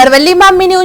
અરવલ્લીમાં mini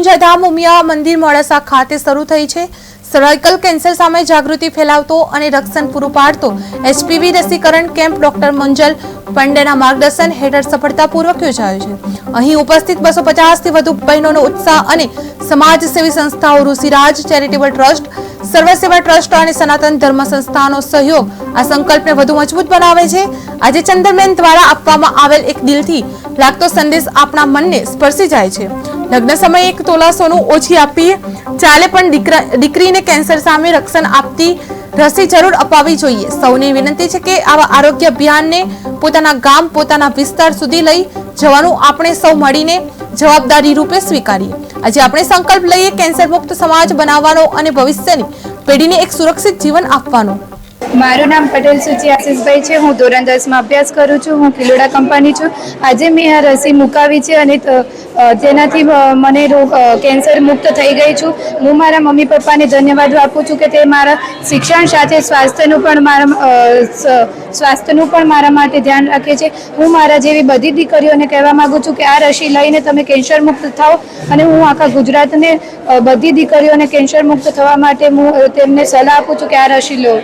Umiya મંદિર મોડાસા ખાતે શરૂ થઈ છે. સર્વાઇકલ કેન્સર સામે જાગૃતિ ફેલાવતો અને રક્ષણ પૂરું પાડતો એચપીવી રસીકરણ કેમ્પ ડોક્ટર મંજલ પંડેના માર્ગદર્શન હેઠળ સફળતાપૂર્વક યોજાયો છે. અહીં ઉપસ્થિત બસો પચાસથી વધુ બહેનોનો ઉત્સાહ અને સમાજસેવી સંસ્થાઓ, Rishiraj, charitable trust Sarvaseva trust અને સનાતન ધર્મ સંસ્થાનો સહયોગ આ સંકલ્પને વધુ મજબૂત બનાવે છે. આજે ચંદ્રમેન દ્વારા આપવામાં આવેલ એક દિલથી લાગતો સંદેશ આપણા મનને સ્પર્શી જાય છે. લગ્ન સમયે એક તોલા સોનું ઓછી આપીએ ચાલે પણ દીકરા દીકરીને કેન્સર સામે રક્ષણ આપતી રસી જરૂર અપાવવી જોઈએ. સૌને વિનંતી છે કે આવા આરોગ્ય અભિયાનને પોતાના ગામ, પોતાના વિસ્તાર સુધી લઈ જવાનું આપણે સૌ મળીને જવાબદારી રૂપે સ્વીકારીએ. આજે આપણે સંકલ્પ લઈએ કેન્સર મુક્ત સમાજ બનાવવાનો અને ભવિષ્યની પેઢીને એક સુરક્ષિત જીવન આપવાનો. મારું નામ પટેલ સુચી આશીષભાઈ છે. હું ધોરણ દસમાં અભ્યાસ કરું છું. હું કિલોડા કંપની છું. આજે મેં આ રસી મુકાવી છે અને તેનાથી મને રોગ કેન્સર મુક્ત થઈ ગઈ છું. હું મારા મમ્મી પપ્પાને ધન્યવાદ આપું છું કે તે મારા શિક્ષણ સાથે સ્વાસ્થ્યનું પણ મારા સ્વાસ્થ્યનું પણ મારા માટે ધ્યાન રાખે છે. હું મારા જેવી બધી દીકરીઓને કહેવા માગું છું કે આ રસી લઈને તમે કેન્સર મુક્ત થાઓ અને હું આખા ગુજરાતને બધી દીકરીઓને કેન્સર મુક્ત થવા માટે હું તેમને સલાહ આપું છું કે આ રસી લો.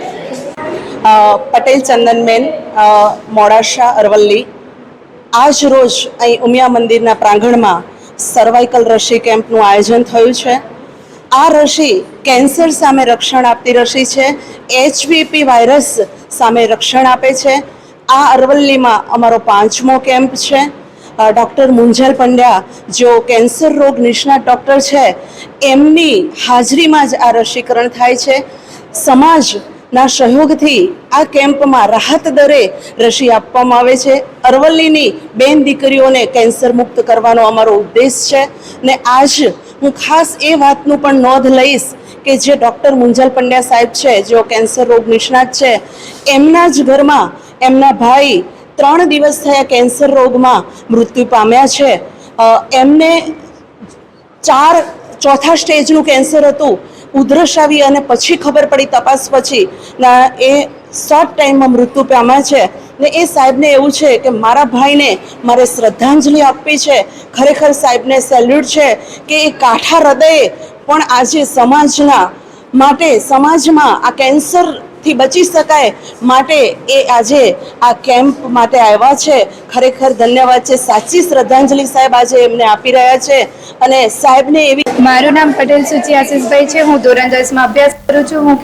પટેલ ચંદનબેન મોડાસા અરવલ્લી. આજ રોજ અહીં ઉમિયા મંદિરના પ્રાંગણમાં સર્વાઇકલ રસી કેમ્પનું આયોજન થયું છે. આ રસી કેન્સર સામે રક્ષણ આપતી રસી છે. એચવીપી વાયરસ સામે રક્ષણ આપે છે. આ અરવલ્લીમાં અમારો પાંચમો કેમ્પ છે. ડૉક્ટર મુંજલ પંડ્યા, જેઓ કેન્સર રોગ નિષ્ણાત ડૉક્ટર છે, એમની હાજરીમાં જ આ રસીકરણ થાય છે. સમાજના સહયોગથી આ કેમ્પમાં રાહત દરે રસી આપવામાં આવે છે. અરવલ્લીની બેન દીકરીઓને કેન્સર મુક્ત કરવાનો અમારો ઉદ્દેશ છે ને આજ હું ખાસ એ વાતનું પણ નોંધ લઈશ કે જે ડૉક્ટર મુંજલ પંડ્યા સાહેબ છે, જેઓ કેન્સર રોગ નિષ્ણાત છે, એમના જ ઘરમાં એમના ભાઈ ત્રણ દિવસ થયા કેન્સર રોગમાં મૃત્યુ પામ્યા છે. એમને ચાર ચોથા સ્ટેજનું કેન્સર હતું. ઉધરસ આવી અને પછી ખબર પડી તપાસ પછી, ના, એ શોર્ટ ટાઈમમાં મૃત્યુ પામ્યા છે. ને એ સાહેબને એવું છે કે મારા ભાઈને મારે શ્રદ્ધાંજલિ આપવી છે. ખરેખર સાહેબને સેલ્યુટ છે કે એ કાઠા હૃદયે પણ આજે સમાજના માટે, સમાજમાં આ કેન્સરથી બચી શકાય માટે એ આજે આ કેમ્પ માટે આવ્યા છે. ખરેખર ધન્યવાદ છે. સાચી શ્રદ્ધાંજલિ સાહેબ આજે એમને આપી રહ્યા છે અને સાહેબને એવી મારું નામ પટેલ સુચી આશીષભાઈ છે. હું ધોરણ દસમાં અભ્યાસ કરું છું. હું